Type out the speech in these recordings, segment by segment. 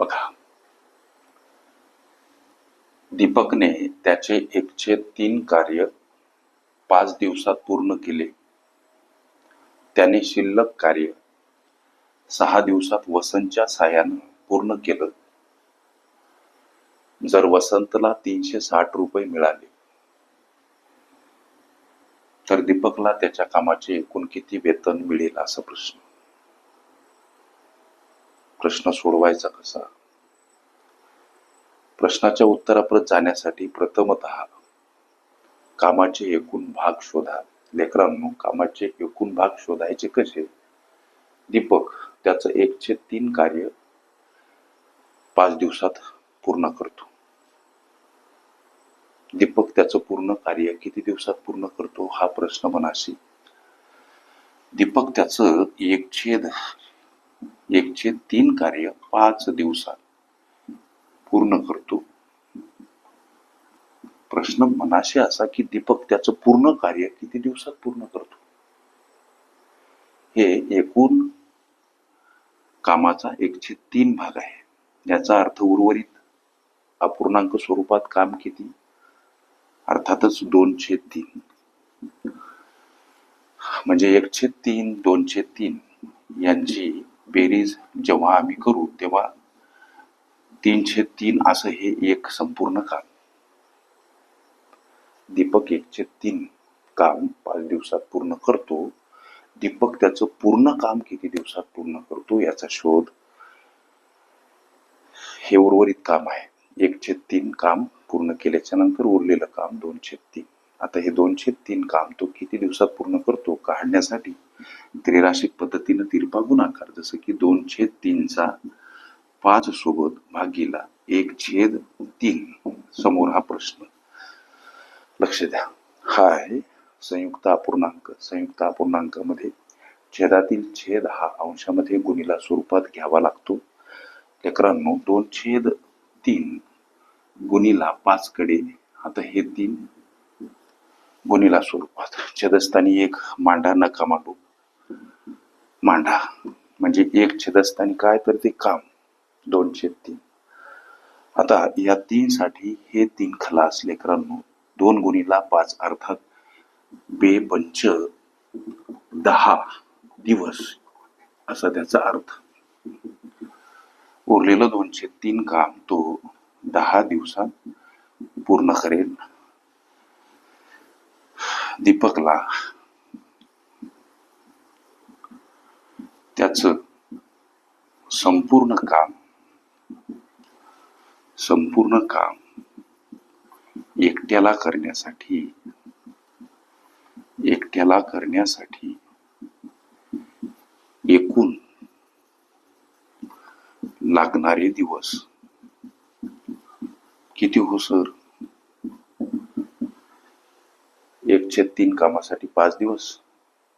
बघा. दीपकने त्याचे एकशे तीन कार्य पाच दिवसात पूर्ण केले. त्याने शिल्लक कार्य सहा दिवसात वसंतच्या साह्यानं पूर्ण केलं. जर वसंतला तीनशे साठ रुपये मिळाले तर दीपकला त्याच्या कामाचे एकूण किती वेतन मिळेल असा प्रश्न. प्रश्न सोडवायचा कसा? प्रश्नाच्या उत्तराप्रत जाण्यासाठी प्रथमत कामाचे एकूण भाग शोधा. लेकरांनो कामाचे एकूण भाग शोधायचे कसे? दीपक त्याचं एकशे तीन कार्य पाच दिवसात पूर्ण करतो. दीपक त्याचं पूर्ण कार्य किती दिवसात पूर्ण करतो? हा प्रश्न मनाशी. दीपक त्याचं एकछेद एकशे तीन कार्य पाच दिवसात पूर्ण करतो. प्रश्न मनाशी असा की दीपक त्याचं पूर्ण कार्य किती दिवसात पूर्ण करतो? हे एकूण कामाचा एकशे तीन भाग आहे. याचा अर्थ उर्वरित अपूर्णांक स्वरूपात काम किती? अर्थातच दोनशे तीन. म्हणजे एकशे तीन दोनशे तीन यांची बेरीज जेव्हा आम्ही करू तेव्हा तीनशे तीन असं हे एक संपूर्ण काम दीपक एकशे तीन काम पाच दिवसात पूर्ण करतो. दीपक त्याचं पूर्ण काम किती दिवसात पूर्ण करतो याचा शोध हे उर्वरित काम आहे. एकशे तीन काम पूर्ण केल्याच्यानंतर उरलेलं काम दोनशे तीन. आता हे दोनशे तीन काम तो किती दिवसात पूर्ण करतो काढण्यासाठी? त्रिराशिक पद्धतीनं तिरपा गुणाकार जसं की दोनशे तीनचा पाच सोबत भागीला एक छेद तीन समोर हा प्रश्न. लक्ष द्या. हा आहे संयुक्त अपूर्णांक. संयुक्त अपूर्णांकामध्ये छेदातील छेद हा अंशामध्ये गुणीला स्वरूपात घ्यावा लागतो. लेकरांनो दोन छेद तीन गुणीला पाच कडे आता हे तीन गुणिला स्वरूपात. छेदस्थानी एक मांडा नका मांडू. मांडा म्हणजे एक छेदस्थानी काय तर ते काम. दोन छेद तीन. आता या तीन साठी हे तीन खलास लेकरांनो दोन गुणीला पाच अर्थात बे पंच दहा दिवस असा त्याचा अर्थ. उरलेलं दोनशे तीन काम तो दहा दिवसात पूर्ण करेल. दीपकला. त्याच संपूर्ण काम संपूर्ण काम एकट्याला करण्यासाठी एकट्याला करण्यासाठी एकूण लागणारे दिवस किती हो सर? दोनशे तीन कामासाठी पाच दिवस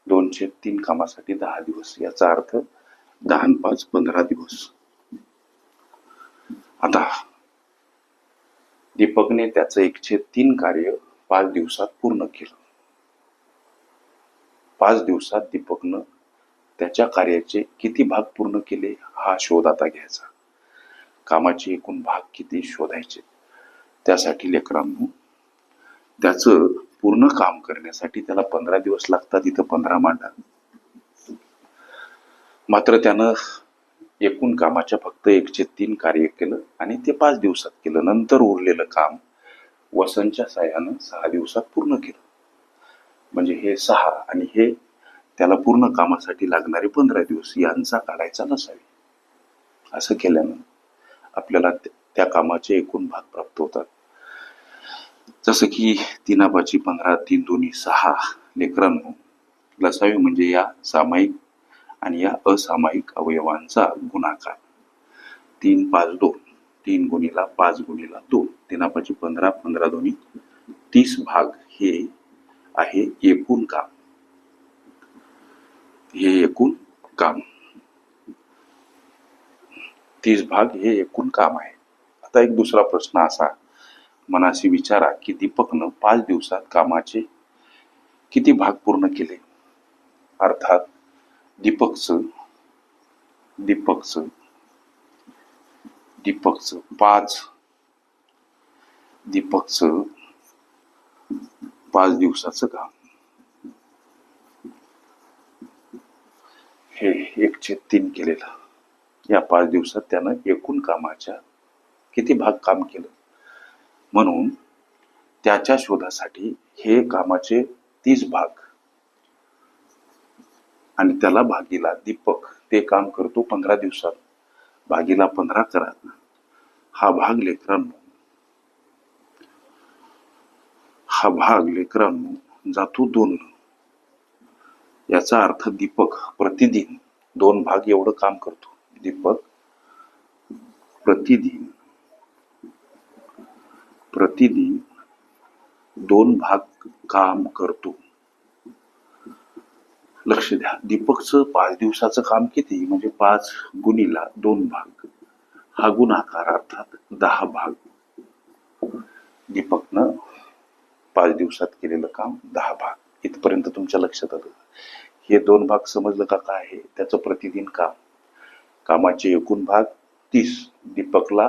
दोनशे तीन कामासाठी दहा दिवस याचा अर्थ दहा पाच पंधरा दिवस. आता दीपकने त्याचं एकशे तीन कार्य पाच दिवसात पूर्ण केलं. पाच दिवसात दीपकनं त्याच्या कार्याचे किती भाग पूर्ण केले हा शोध आता घ्यायचा. कामाचे एकूण भाग किती शोधायचे? त्यासाठी लेकरांनो त्याचं पूर्ण काम करण्यासाठी त्याला पंधरा दिवस लागतात इथं पंधरा मांडा. मात्र त्यानं एकूण कामाच्या फक्त एकशे तीन कार्य केलं आणि ते पाच दिवसात केलं. नंतर उरलेलं काम वसंतच्या साह्यानं सहा दिवसात पूर्ण केलं. म्हणजे हे सहा आणि हे त्याला पूर्ण कामासाठी लागणारे पंधरा दिवस यांचा काढायचा नसावे. असं केल्यानं आपल्याला त्या- त्या कामाचे एकूण भाग प्राप्त होतात. जसं की तीनापाची पंधरा तीन दोन्ही सहा लेकरांनो लसावी म्हणजे या सामायिक आणि या असामायिक अवयवांचा गुणाकार. तीन पाच दोन तीन गुणीला पाच गुणीला दोन तीनापाची पंधरा पंधरा दोन्ही तीस भाग हे आहे एकूण काम. हे एकूण काम. तीस भाग हे एकूण काम आहे. आता एक दुसरा प्रश्न असा मनाशी विचारा की दीपकनं पाच दिवसात कामाचे किती भाग पूर्ण केले? अर्थात दीपकचं दीपकचं दीपकचं पाच दीपकचं पाच दिवसाचं काम. हे एकशे तीन केलेलं. या पाच दिवसात त्यानं एकूण कामाच्या किती भाग काम केलं? म्हणून त्याच्या शोधासाठी हे कामाचे तीस भाग. आणि त्याला भागीला दीपक. ते काम करतो पंधरा दिवसात. भागीला पंधरा करा हा भाग लेकरांनो. हा भाग लेकरांनो जातो दोन. याचा अर्थ दीपक प्रतिदिन दोन भाग एवढं काम करतो. दीपक प्रतिदिन प्रतिदिन दोन भाग काम करतो. लक्ष द्या. दीपकचं पाच दिवसाचं काम किती? म्हणजे पाच गुणीला दोन भाग. हा गुणाकार अर्थात दहा भाग. दीपकनं पाच दिवसात केलेलं काम दहा भाग. इथपर्यंत तुमच्या लक्षात आलं. हे दोन भाग समजलं का काय आहे? त्याचं प्रतिदिन काम. कामाचे एकूण भाग तीस. दीपकला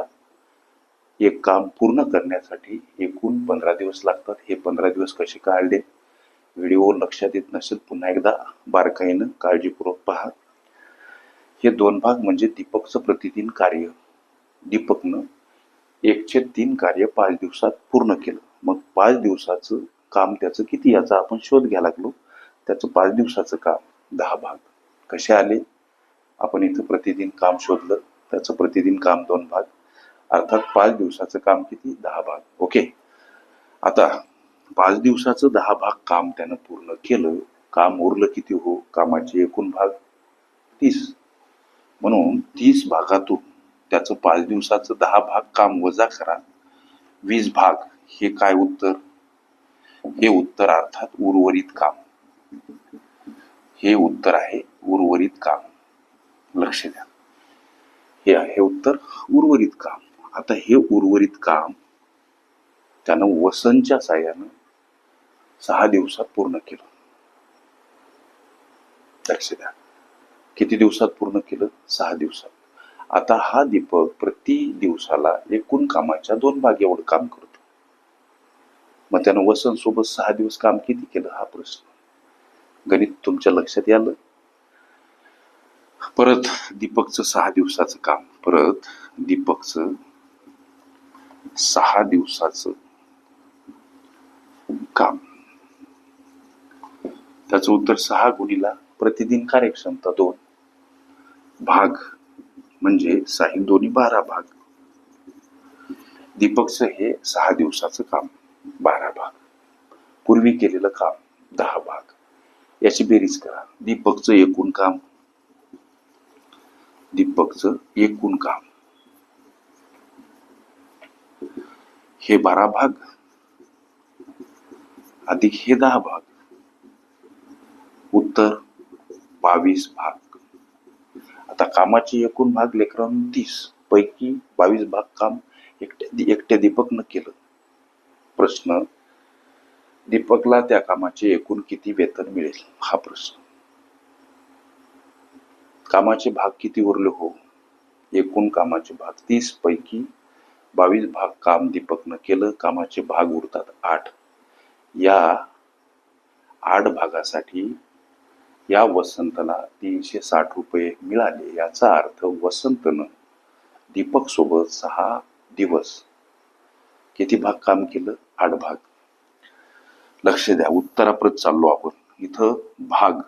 एक काम पूर्ण करण्यासाठी एकूण पंधरा दिवस लागतात. हे पंधरा दिवस कसे काढले? व्हिडिओ लक्षात येत नसेल पुन्हा एकदा बारकाईनं काळजीपूर्वक पहा. हे दोन भाग म्हणजे दीपकचं प्रतिदिन कार्य. दीपकनं एकशे तीन कार्य पाच दिवसात पूर्ण केलं. मग पाच दिवसाचं काम त्याचं किती याचा आपण शोध घ्यायला लागलो. त्याचं पाच दिवसाचं काम दहा भाग. कसे आले? आपण इथं प्रतिदिन काम शोधलं. त्याचं प्रतिदिन काम दोन भाग. अर्थात पाच दिवसाचं काम किती? दहा भाग. ओके? आता पाच दिवसाचं दहा भाग काम त्यानं पूर्ण केलं. काम उरलं किती हो? कामाचे एकूण भाग तीस. म्हणून तीस भागातून त्याचं पाच दिवसाचं दहा भाग काम वजा करा. वीस भाग हे काय उत्तर? हे उत्तर अर्थात उर्वरित काम. हे उत्तर आहे उर्वरित काम. लक्ष द्या. हे आहे उत्तर उर्वरित काम. आता हे उर्वरित काम त्यानं वसनच्या साह्यानं सहा दिवसात पूर्ण केलं. लक्ष द्या. किती दिवसात पूर्ण केलं? सहा दिवसात. आता हा दीपक प्रति दिवसाला एकूण कामाच्या दोन भाग एवढं काम करतो. मग त्यानं वसन सोबत सहा दिवस काम किती केलं? हा प्रश्न. गणित तुमच्या लक्षात आलं परत दीपकचं सहा दिवसाचं काम. परत दीपकचं सहा दिवसाचं काम. त्याचं उत्तर सहा गुणीला प्रतिदिन कार्यक्षमता दोन. भाग म्हणजे साही दोन्ही बारा भाग. दीपकचं हे सहा दिवसाचं काम बारा भाग. पूर्वी केलेलं काम दहा भाग. याची बेरीज करा. दीपकचं एकूण काम. दीपकचं एकूण काम. हे बारा भाग अधिक हे दहा भाग उत्तर बावीस भाग. आता कामाचे एकूण भाग लेकरांनी तीस पैकी बावीस भाग काम एकट्या एकट्या दीपकनं केलं. प्रश्न दीपकला त्या कामाचे एकूण किती वेतन मिळेल? हा प्रश्न. कामाचे भाग किती उरले हो? एकूण कामाचे भाग तीस पैकी बावीस भाग काम दीपकनं केलं कामाचे भाग उरतात आठ. या आठ भागासाठी या वसंतला तीनशे साठ रुपये मिळाले याचा अर्थ वसंतनं दीपक सोबत सहा दिवस किती भाग काम केलं? आठ भाग. लक्ष द्या उत्तराप्रत चाललो आपण. इथं भाग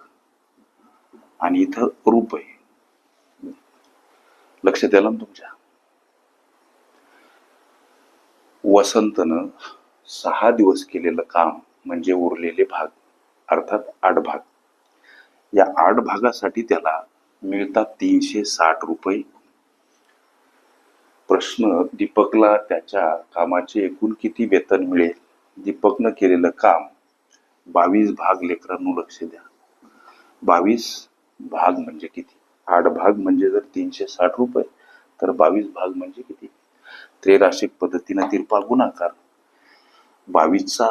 आणि इथं रुपये. लक्ष द्याला ना तुमच्या? वसंतनं सहा दिवस केलेलं काम म्हणजे उरलेले भाग अर्थात आठ भाग. या आठ भागासाठी त्याला मिळतात तीनशे साठ रुपये. प्रश्न दीपकला त्याच्या कामाचे एकूण किती वेतन मिळेल? दीपकनं केलेलं काम बावीस भाग लेकरांनो लक्ष द्या. बावीस भाग म्हणजे किती? आठ भाग म्हणजे जर तीनशे साठ रुपये तर बावीस भाग म्हणजे किती? त्रेराशिक पद्धतीनं तिरपा गुणाकार. बावीसचा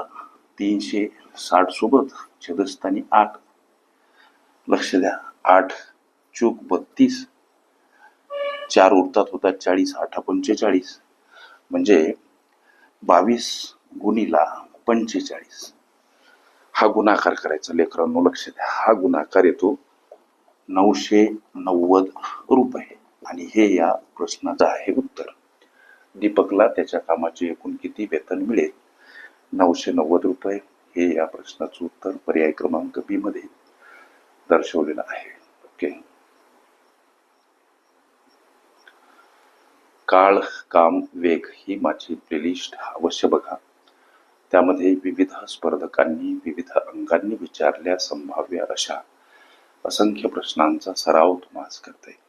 तीनशे साठ सोबत छेदस्थानी आठ. लक्ष द्या आठ चूक बत्तीस. चार उरतात होतात चाळीस आठ पंचेचाळीस. म्हणजे बावीस गुणीला पंचेचाळीस. हा गुणाकार करायचा लेकरांनो लक्ष द्या. हा गुणाकार येतो नऊशे नव्वद रुपये. आणि हे या प्रश्नाचं आहे उत्तर. दीपकला त्याच्या कामाचे एकूण किती वेतन मिळेल? नऊशे नव्वद रुपये हे या प्रश्नाचं उत्तर पर्याय क्रमांक बी मध्ये दर्शवलेलं आहे. ओके काळ काम वेग ही माझी प्लेलिस्ट अवश्य बघा. त्यामध्ये विविध स्पर्धकांनी विविध अंगांनी विचारल्या संभाव्य अशा असंख्य प्रश्नांचा सराव तुम्हाला करता. येईल